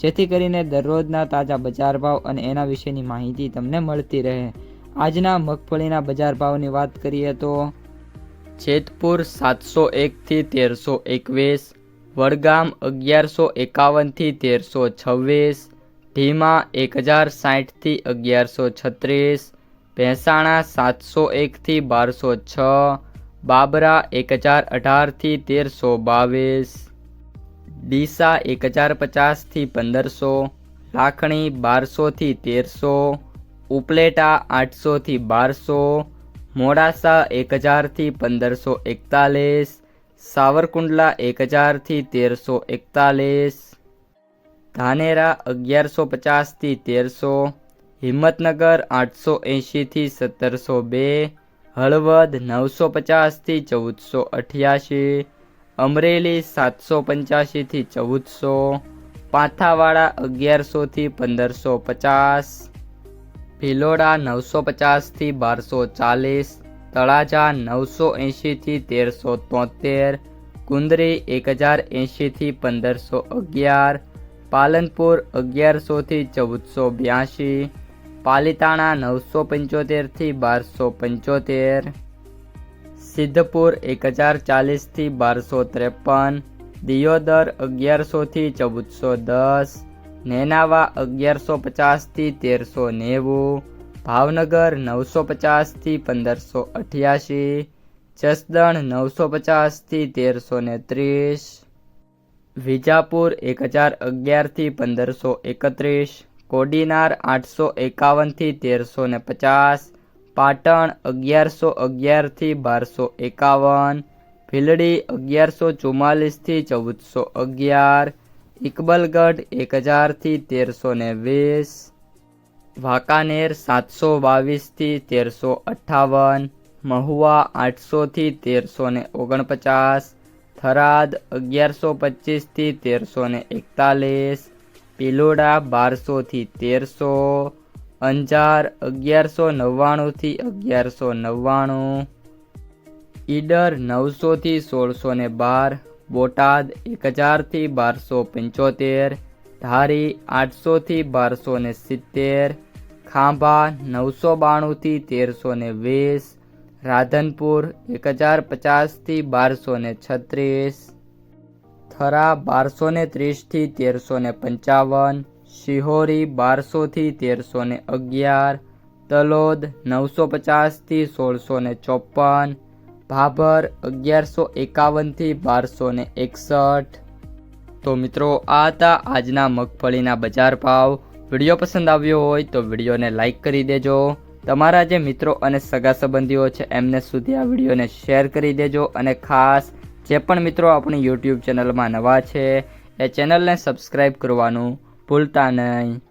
જેથી કરીને દરરોજના તાજા બજાર ભાવ અને એના વિશેની માહિતી તમને મળતી રહે. આજના મગફળીના બજાર ભાવની વાત કરીએ તો જેતપુર સાતસો એકથી તેરસો એકવીસ, વડગામ અગિયારસો એકાવનથી તેરસો છવ્વીસ ઢીમા એક હજાર સાઠથી અગિયારસો છત્રીસ, ભેંસાણા સાતસો એકથી બારસો છ, બાબરા એક હજાર અઢારથી તેરસો બાવીસ ડીસા એક હજાર પચાસથી પંદરસો, લાખણી બારસોથી તેરસો, ઉપલેટા આઠસોથી બારસો, મોડાસા એક હજારથી પંદરસો એકતાલીસ, સાવરકુંડલા એક હજારથી તેરસો એકતાલીસ, ધાનેરા અગિયારસો પચાસથી તેરસો, હિંમતનગર આઠસો એંશીથી સત્તરસો બે, હળવદ નવસો પચાસથી ચૌદસો અઠ્યાસી અમરેલી સાતસો પંચ્યાસીથી ચૌદસો, પાથાવાડા અગિયારસોથી પંદરસો પચાસ, ભિલોડા નવસો પચાસથી બારસો ચાલીસ, તળાજા નવસો એંશીથી તેરસો તોતેર કુંદરી એક હજાર એંશીથી પંદરસો અગિયાર, પાલનપુર અગિયારસોથી ચૌદસો બ્યાસી પાલિતાણા નવસો પંચોતેરથી બારસો પંચોતેર સિદ્ધપુર એક હજાર ચાલીસથી બારસો ત્રેપન દિયોદર અગિયારસોથી ચૌદસો દસ નેનાવા અગિયારસો પચાસથી તેરસો નેવું ભાવનગર નવસો પચાસથી પંદરસો અઠ્યાસી જસદણ નવસો પચાસથી તેરસો ને ત્રીસ વિજાપુર એક હજાર અગિયારથી પંદરસો એકત્રીસ કોડીનાર આઠસો એકાવનથી તેરસો ને પચાસ પાટણ અગિયારસો અગિયારથી બારસો એકાવન, ભીલડી અગિયારસો ચુમ્માલીસથી ચૌદસો અગિયાર, ઇકબલગઢ એક હજારથી તેરસો ને વીસ વાંકાનેર સાતસો બાવીસથી તેરસો અઠ્ઠાવન, મહુવા આઠસોથી તેરસો ને ઓગણપચાસ, થરાદ અગિયારસો પચીસથી તેરસો ને એકતાલીસ, પિલોડા બારસોથી તેરસો અંજાર અગિયારસો નવ્વાણુંથી અગિયારસો નવ્વાણું. ઈડર નવસોથી સોળસો ને બાર. બોટાદ એક હજારથી બારસો પંચોતેર. ધારી આઠસોથી બારસો ને સિત્તેર. ખાંભા નવસો બાણુંથી તેરસો ને વીસ. રાધનપુર એક હજાર પચાસથી બારસો ને છત્રીસ. થરા બારસો ને ત્રીસથી તેરસો ને પંચાવન. શિહોરી બારસોથી તેરસો ને અગિયાર, તલોદ નવસો પચાસથી સોળસો ને ચોપન ભાભર અગિયારસો એકાવનથી બારસો ને એકસઠ. તો મિત્રો, આ હતા આજના મગફળીના બજાર ભાવ. વીડિયો પસંદ આવ્યો હોય તો વિડીયોને લાઇક કરી દેજો. તમારા જે મિત્રો અને સગા સંબંધીઓ છે, એમને સુધી આ વિડીયોને શેર કરી દેજો અને ખાસ જે પણ મિત્રો આપણી યુટ્યુબ ચેનલમાં નવા છે, એ ચેનલને સબસ્ક્રાઈબ કરવાનું ભૂલતા નહીં.